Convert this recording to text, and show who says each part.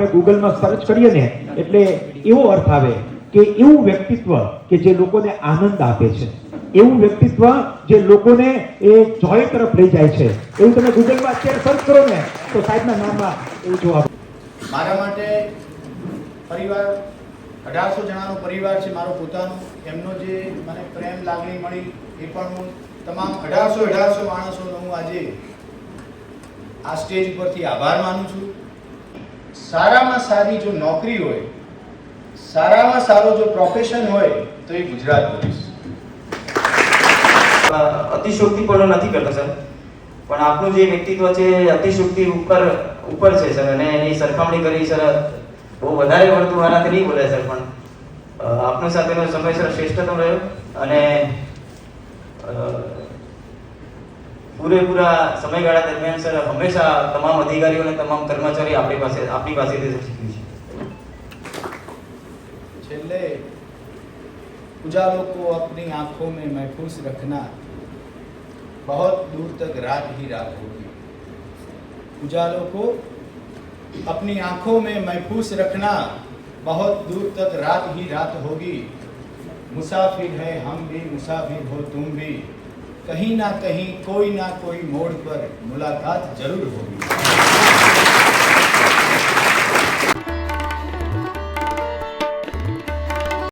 Speaker 1: આપણે ગૂગલમાં સર્ચ કરીએ ને, એટલે એવો અર્થ આવે કે એવું વ્યક્તિત્વ કે જે લોકોને આનંદ આપે છે. એવું વ્યક્તિત્વ જે લોકોને એ જોય તરફ લઈ જાય છે. એવું તમે ગૂગલમાં અત્યારે સર્ચ કરો ને, તો સાહેબના નામમાં એવું જોવા
Speaker 2: મારા માટે પરિવાર, અઢારસો જણાનો પરિવાર છે મારો પોતાનો. એમનો જે મને પ્રેમ, લાગણી મળી એ પણ હું તમામ અઢારસો અઢારસો માણસોનો હું આજે આ સ્ટેજ પરથી આભાર માનું છું. સારામાં સારી જો નોકરી હોય, સારામાં સારો જો પ્રોફેશન હોય, તો એ ગુજરાત પોલીસ.
Speaker 3: અતિશોક્તિ પણ નથી કરતો સર પણ આપનું જે વ્યક્તિત્વ છે અતિશોક્તિ ઉપર ઉપર છે સર અને એની સરખામણી કરી, સર, બહુ વધારે પડતું આનાથી નહીં બોલે સર પણ આપણી સાથેનો સમય સર શ્રેષ્ઠતમ રહ્યો. અને પૂરેપૂરા સમયગાળા દરમિયાન સર હંમેશા તમામ અધિકારીઓ અને તમામ કર્મચારી આપણી પાસે આપણી પાસેથી શીખ્યું છે
Speaker 2: છેલ્લે उजालों को अपनी आंखों में महफूज रखना बहुत दूर तक रात ही रात होगी उजालों को अपनी आंखों में महफूज रखना बहुत दूर तक रात ही रात होगी मुसाफिर है हम भी मुसाफिर हो तुम भी કહીં ના કહીં કોઈ ના કોઈ મોડ પર મુલાકાત જરૂર હોવી